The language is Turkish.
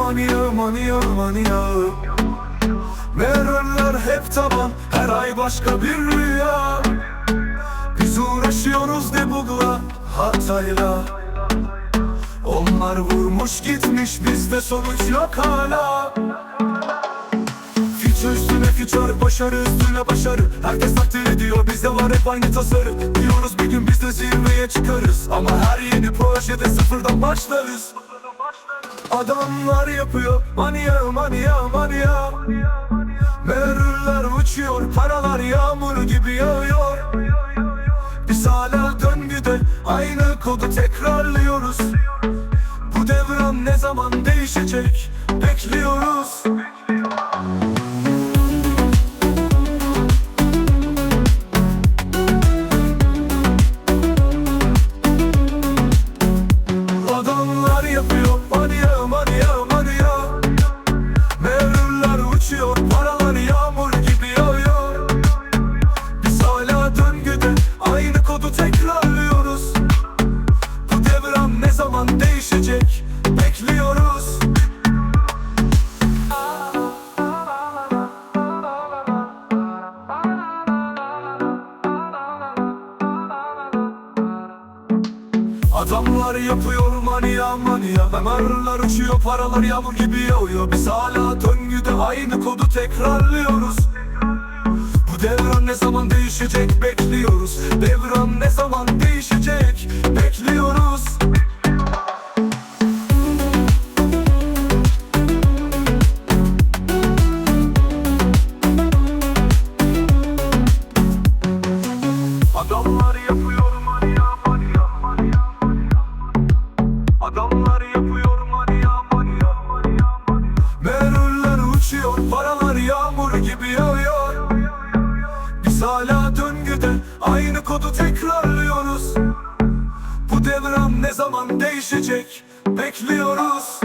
manya manya manya Meğerler hep taban her ay başka bir rüya. Biz uğraşıyoruz ne bugla hatayla. Onlar vurmuş gitmiş bizde sonuç yok hala. Fütür üstüne fütür başarı üstüne başarı. Herkes takdir ediyor bizde var hep aynı tasarı. Diyoruz bir gün biz de zirveye çıkarız. Ama her yeni projede sıfırdan başlarız Adamlar yapıyor. Manya manya manya Merürler uçuyor. Paralar yağmur gibi yağıyor. Biz hala döngüde aynı kodu tekrarlıyoruz. Bu devran ne zaman değişecek? Bekliyoruz değişecek bekliyoruz. Adamlar yapıyor manya manya Memarlar uçuyor paralar yağmur gibi yağıyor. Biz hala döngüde aynı kodu tekrarlıyoruz. Bu devran ne zaman değişecek bekliyoruz. Devran ne kodu tekrarlıyoruz. Bu devran ne zaman değişecek? Bekliyoruz